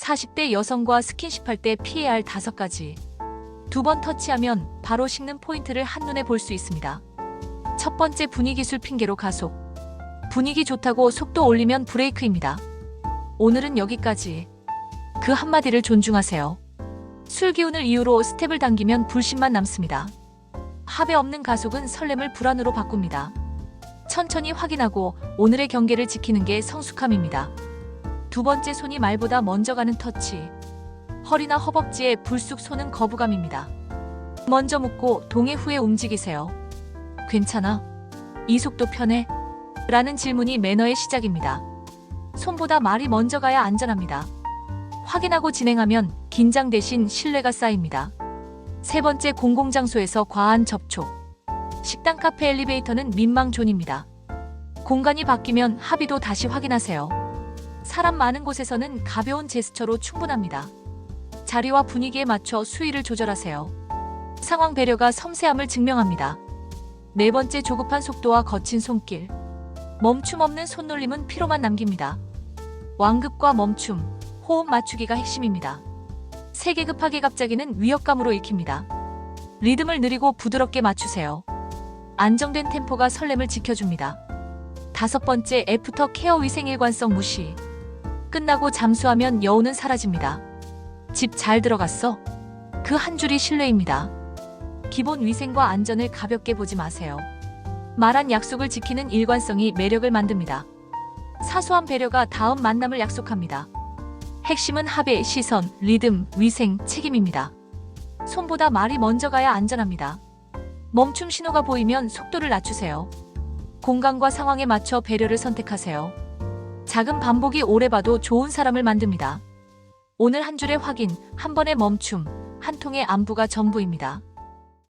40대 여성과 스킨십할 때 피해야 할 다섯 가지. 두 번 터치하면 바로 식는 포인트를 한눈에 볼 수 있습니다. 첫 번째 분위기술 핑계로 가속. 분위기 좋다고 속도 올리면 브레이크입니다. 오늘은 여기까지. 그 한마디를 존중하세요. 술 기운을 이유로 스텝을 당기면 불신만 남습니다. 합의 없는 가속은 설렘을 불안으로 바꿉니다. 천천히 확인하고 오늘의 경계를 지키는 게 성숙함입니다. 두 번째 손이 말보다 먼저 가는 터치. 허리나 허벅지에 불쑥 쏘는 거부감입니다. 먼저 묻고 동해 후에 움직이세요. 괜찮아? 이 속도 편해? 라는 질문이 매너의 시작입니다. 손보다 말이 먼저 가야 안전합니다. 확인하고 진행하면 긴장 대신 신뢰가 쌓입니다. 세 번째 공공장소에서 과한 접촉. 식당 카페 엘리베이터는 민망존입니다. 공간이 바뀌면 합의도 다시 확인하세요. 사람 많은 곳에서는 가벼운 제스처로 충분합니다. 자리와 분위기에 맞춰 수위를 조절하세요. 상황 배려가 섬세함을 증명합니다. 네 번째 조급한 속도와 거친 손길. 멈춤 없는 손놀림은 피로만 남깁니다. 완급과 멈춤, 호흡 맞추기가 핵심입니다. 세계 급하게 갑자기는 위협감으로 읽힙니다. 리듬을 느리고 부드럽게 맞추세요. 안정된 템포가 설렘을 지켜줍니다. 다섯 번째 애프터 케어 위생 일관성 무시. 끝나고 잠수하면 여운은 사라집니다. 집 잘 들어갔어? 그 한 줄이 신뢰입니다. 기본 위생과 안전을 가볍게 보지 마세요. 말한 약속을 지키는 일관성이 매력을 만듭니다. 사소한 배려가 다음 만남을 약속합니다. 핵심은 합의, 시선, 리듬, 위생, 책임입니다. 손보다 말이 먼저 가야 안전합니다. 멈춤 신호가 보이면 속도를 낮추세요. 공간과 상황에 맞춰 배려를 선택하세요. 작은 반복이 오래 봐도 좋은 사람을 만듭니다. 오늘 한 줄의 확인, 한 번의 멈춤, 한 통의 안부가 전부입니다.